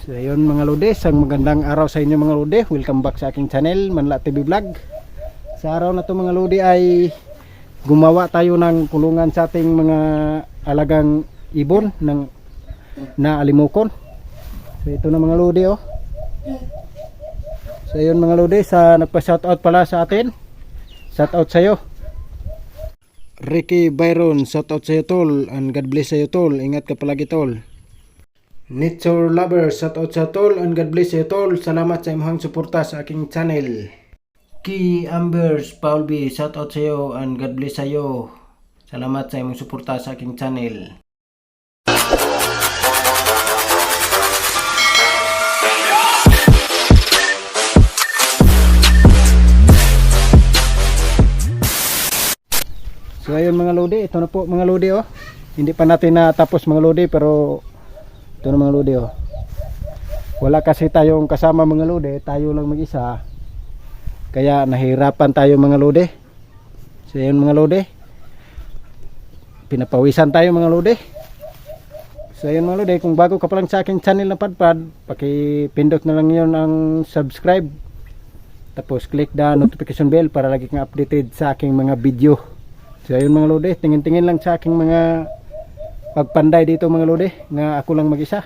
So ayun mga lode, isang magandang araw sa inyo mga lode. Welcome back sa aking channel, Manla TV Vlog. Sa araw na to mga lode ay gumawa tayo ng kulungan sa ating mga alagang ibon ng na alimukon. So ito na mga lode oh. So ayun mga lode, sa nagpa-shoutout pala sa atin. Shoutout sa iyo. Ricky Byron, shoutout sa iyo tol and God bless sa iyo tol. Ingat ka palagi tol. Nature lovers, shout out sa tol and God bless you tol. Salamat sa imong suporta sa aking channel. Key Ambers, Paul B, shout out sa iyo and God bless sa iyo. Salamat sa imong suporta sa aking channel. So ayun mga lodi, ito na po mga lodi oh. Hindi pa natin natapos mga lodi pero ito na mga lodi oh. Wala kasi tayong kasama mga lodi, tayo lang mag-isa. Kaya nahirapan tayo mga lodi. So yun mga lodi. Pinapawisan tayo mga lodi. So yun mga lodi, kung bago ka pa lang sa aking channel na padpad, pakipindot na lang yun ang subscribe. Tapos click the notification bell para lagi kang updated sa aking mga video. So ayun mga lodi, tingin-tingin lang sa aking mga pagpanday dito mga lodi, nga ako lang mag-isa.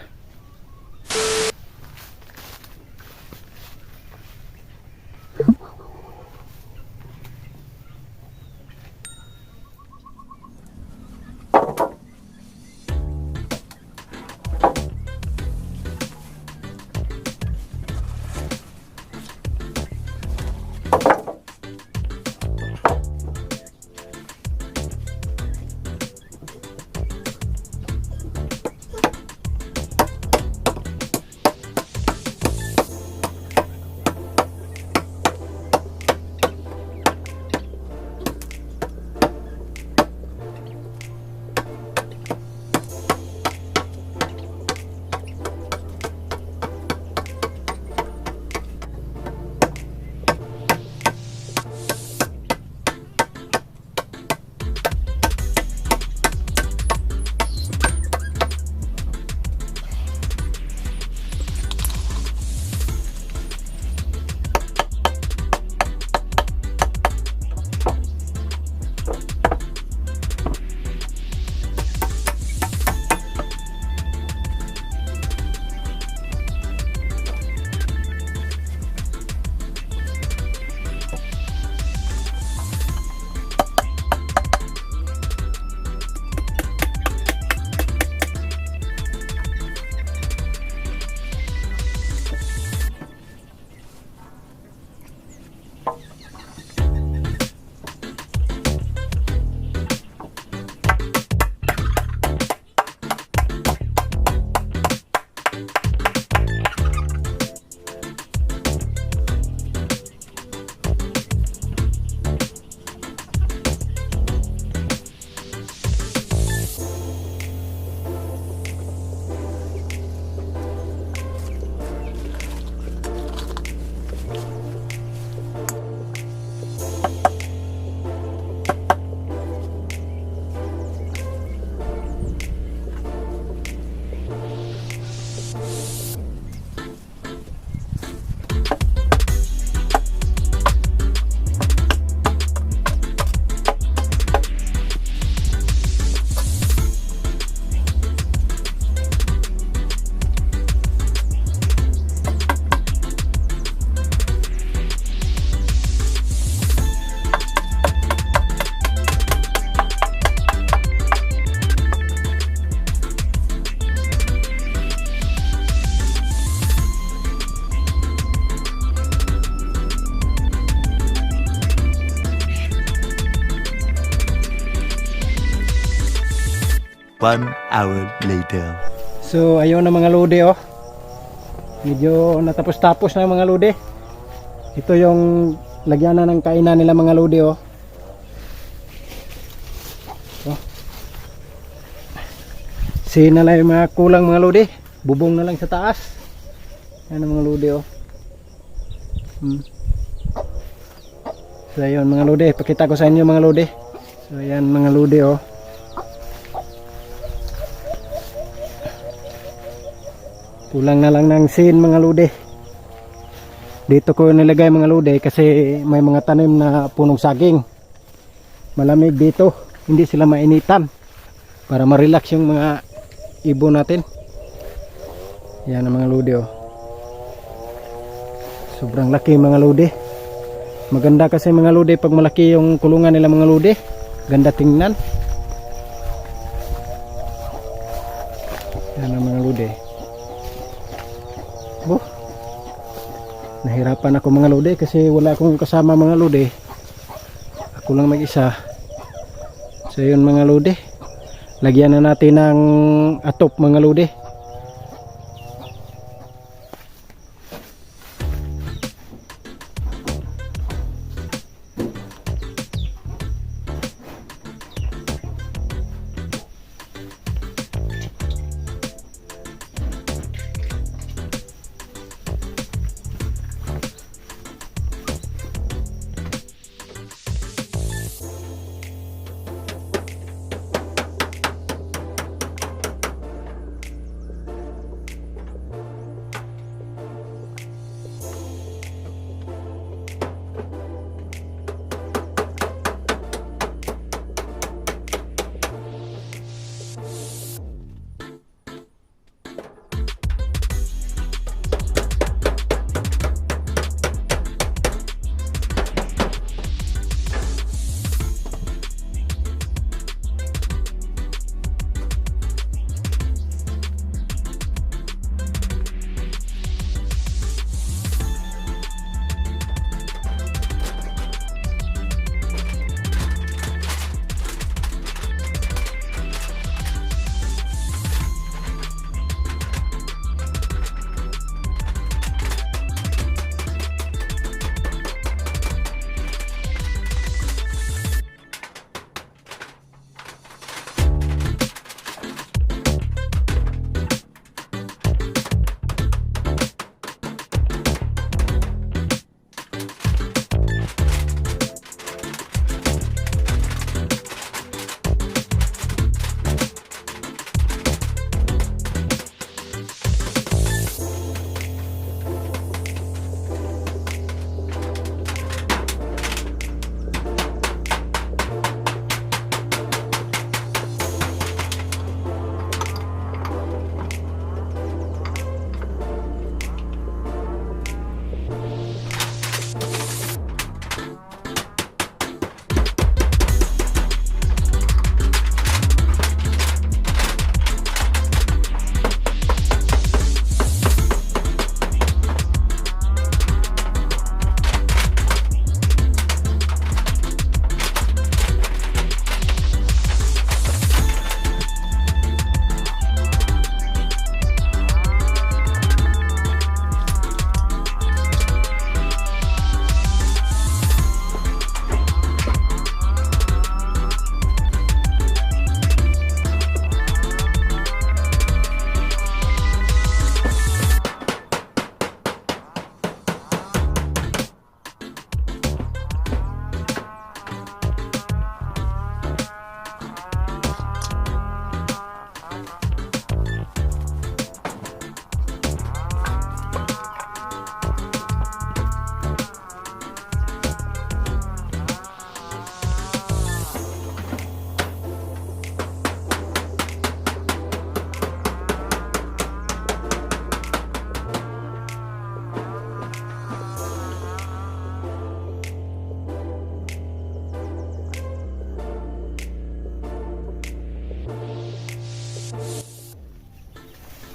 One hour later. So ayun na mga lodi oh. Medyo natapos-tapos na yung mga lodi. Ito yung lagyan na ng kainan nila mga lodi oh. oh. Sin na lang yung mga kulang mga lodi. Bubong na lang sa taas. Yan ang mga lodi oh. Hmm. So ayun mga lodi, pakita ko sa inyo mga lodi. So ayan mga lodi oh. Kulang na lang ng sin mga lude. Dito ko nilagay mga lude kasi may mga tanim na punong saging. Malamig dito, hindi sila mainitan. Para ma-relax yung mga ibon natin. Yan ang mga lude oh. Sobrang laki mga lude. Maganda kasi mga lude pag malaki yung kulungan nila mga lude. Ganda tingnan. Yan ang mga lude. Nahirapan ako mga lude kasi wala akong kasama mga lude. Ako lang mag-isa. So yun mga lude. Lagyan na natin ng atop mga lude.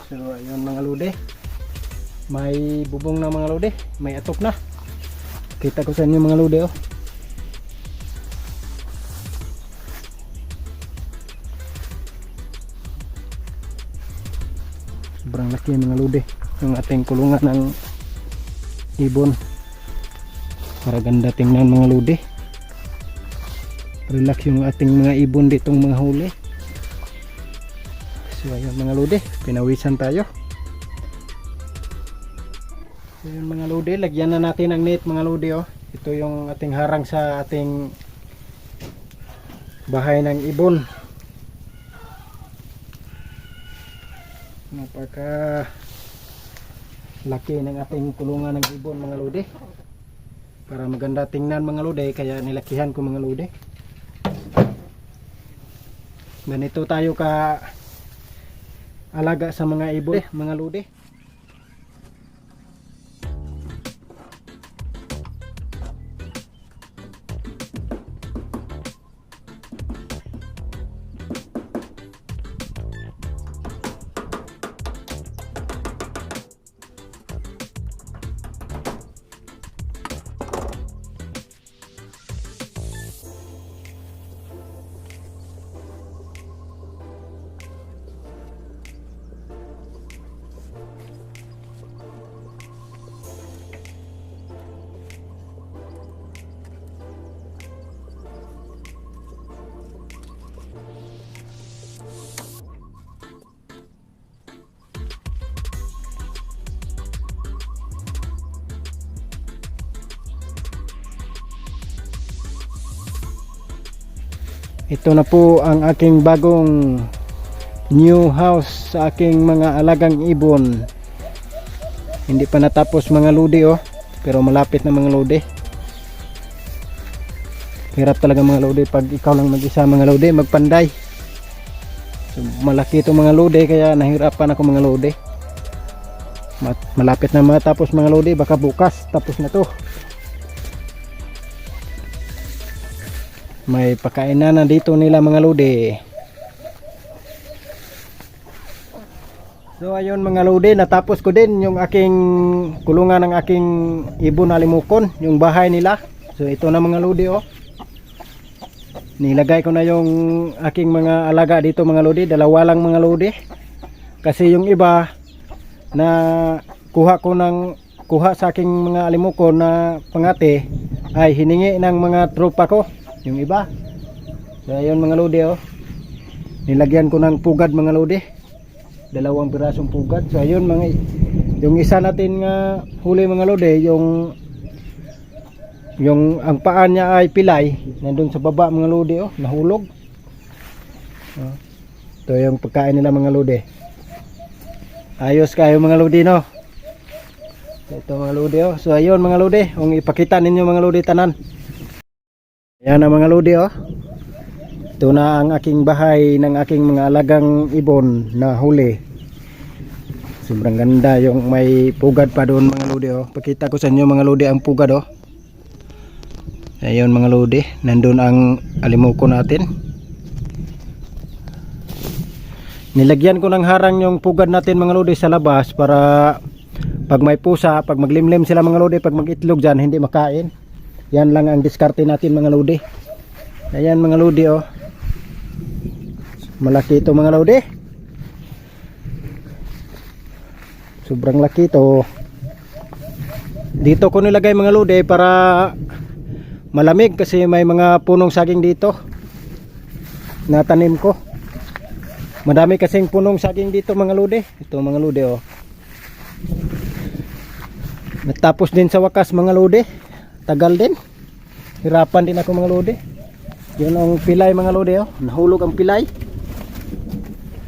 So ayun mga lude. May bubong na mga lude, may atop na. Kita ko sa inyo mga lude oh. Sobrang laki mga lude ng ating kulungan ng ibon. Para ganda tingnan mga lude. Relax yung ating mga ibon ditong mga huli. So ayun mga lode, pinawisan tayo. So yun mga lode, lagyan na natin ang net mga lode oh. Ito yung ating harang sa ating bahay ng ibon. Napaka laki ng ating kulungan ng ibon mga lodi. Para maganda tingnan mga lodi kaya nilakihan ko mga lodi. Ganito tayo ka alaga sa mga ibon mga lodi. Ito na po ang aking bagong new house sa aking mga alagang ibon. Hindi pa natapos mga lodi oh. Pero malapit na mga lodi. Hirap talaga mga lodi pag ikaw lang mag-isa mga lodi magpanday. So, malaki itong mga lodi kaya nahirapan ako mga lodi. Ma- Malapit na matapos mga lodi baka bukas tapos na to. May pakainan na dito nila mga lodi. So ayun mga lodi, natapos ko din yung aking kulungan ng aking ibon na limukon, yung bahay nila. So ito na mga lodi oh. Nilagay ko na yung aking mga alaga dito mga lodi, dalawa lang mga lodi. Kasi yung iba na kuha ko ng kuha sa aking mga alimukon na pangate ay hiningi ng mga tropa ko yung iba. So ayun mga lodi oh. Nilagyan ko ng pugad mga lodi. Dalawang pirasong pugad. So ayun mga yung isa natin nga huli mga lodi yung yung ang paan niya ay pilay. Nandun sa baba mga lodi oh. Nahulog. Oh. ito yung pagkain nila mga lodi. Ayos kayo mga lodi no? Ito mga lodi oh. So ayun mga lodi. Kung ipakita ninyo mga lodi tanan Ayan ang mga lodi oh. Ito na ang aking bahay ng aking mga alagang ibon na huli. Sobrang ganda yung may pugad pa doon mga lodi oh. Pakita ko sa inyo mga lodi ang pugad oh. Ayun mga lodi, nandun ang alimuko natin. Nilagyan ko ng harang yung pugad natin mga lodi sa labas para pag may pusa, pag maglimlim sila mga lodi, pag magitlog dyan, hindi makain. Yan lang ang diskarte natin mga lodi. Ayan mga lodi oh. Malaki ito mga lodi. Sobrang laki ito. Dito ko nilagay mga lodi para malamig kasi may mga punong saging dito. Na tanim ko. Madami kasing punong saging dito mga lodi. Ito mga lodi oh. Natapos din sa wakas mga lodi tagal din. Hirapan din ako mga lodi. Yun ang pilay mga lodi oh. nahulog ang pilay.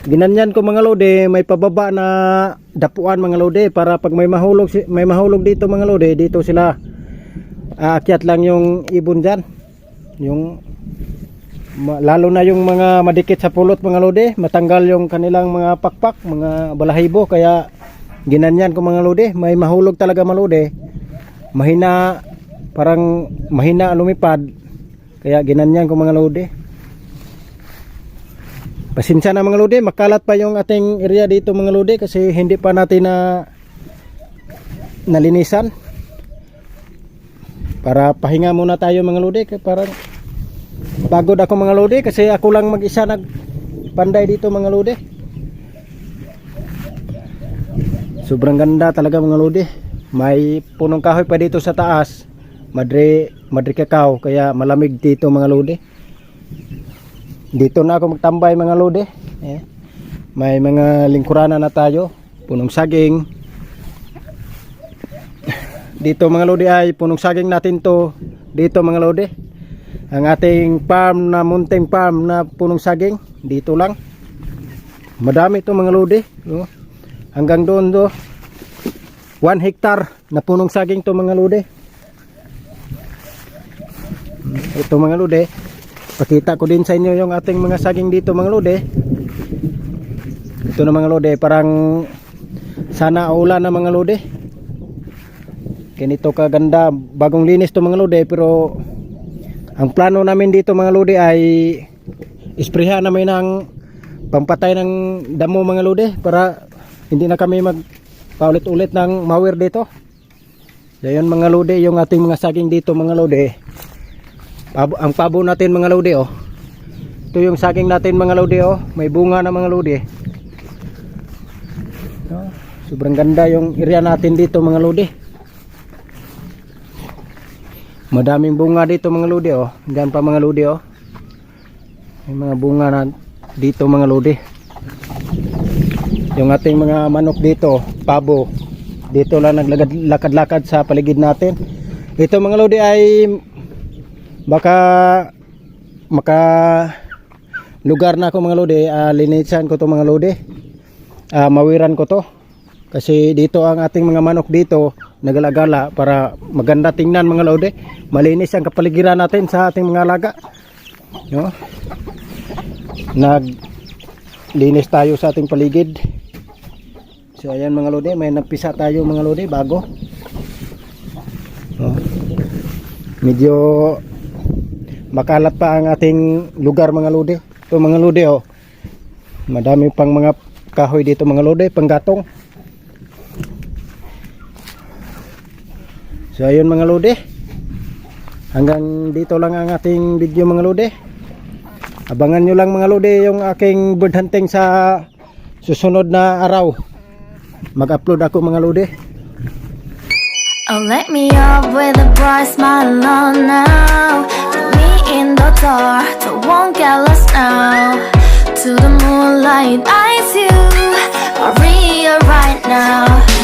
Ginanyan ko mga lodi may pababa na dapuan mga lodi para pag may mahulog may mahulog dito mga lodi dito sila aakyat lang yung ibon dyan. Yung lalo na yung mga madikit sa pulot mga lodi matanggal yung kanilang mga pakpak mga balahibo. Kaya ginanyan ko mga lodi may mahulog talaga mga lodi. Mahina parang mahina lumipad. Kaya ginanyan ko mga lodi. Pasensya na mga lodi makalat pa yung ating area dito mga lodi kasi hindi pa natin na nalinisan. Para pahinga muna tayo mga kaya parang pagod ako mga lodi kasi ako lang mag isa nag dito mga lodi. Sobrang ganda talaga mga lodi. May punong kahoy pa dito sa taas madre madre kakao kaya malamig dito mga lodi. Dito na ako magtambay mga lodi. Eh, may mga lingkurana na tayo. Punong saging. Dito mga lodi ay punong saging natin to. Dito mga lodi. Ang ating farm na munting farm na punong saging. Dito lang. Madami to mga lodi. Oh. hanggang doon do 1 hektar na punong saging to mga lode. Ito mga lode. Pakita ko din sa inyo yung ating mga saging dito mga lode. Ito na mga lode, parang sana ulan na mga lode. Ganito kaganda, bagong linis to mga lode pero ang plano namin dito mga lode ay isprehan namin ng pampatay ng damo mga lode para hindi na kami mag paulit-ulit ng mower dito. Dayon mga lode yung ating mga saging dito mga lode. Pabo, ang pabo natin mga lode oh. Ito yung saging natin mga lode oh. May bunga na mga lode. Oh, sobrang ganda yung area natin dito mga lode. Madaming bunga dito mga lode oh. Diyan pa mga lode oh. May mga bunga na dito mga lode. Yung ating mga manok dito, pabo. Dito lang naglakad-lakad sa paligid natin. Ito mga lode ay baka maka lugar na ako mga lode. Uh, linisan ko to mga lode. Ah, mawiran ko to. Kasi dito ang ating mga manok dito nagalagala para maganda tingnan mga lode. Malinis ang kapaligiran natin sa ating mga alaga. No? Nag linis tayo sa ating paligid. So ayan mga lode, may nagpisa tayo mga lode bago. Oh. Medyo makalat pa ang ating lugar mga lode. Ito mga lode oh. Madami pang mga kahoy dito mga lode, panggatong. So ayun mga lode. Hanggang dito lang ang ating video mga lode. Abangan nyo lang mga lode yung aking bird hunting sa susunod na araw. Mag-upload ako mga lode. Oh, let me up with a bright smile on now. The dark, don't won't get lost now. To the moonlight, eyes you, Maria right now.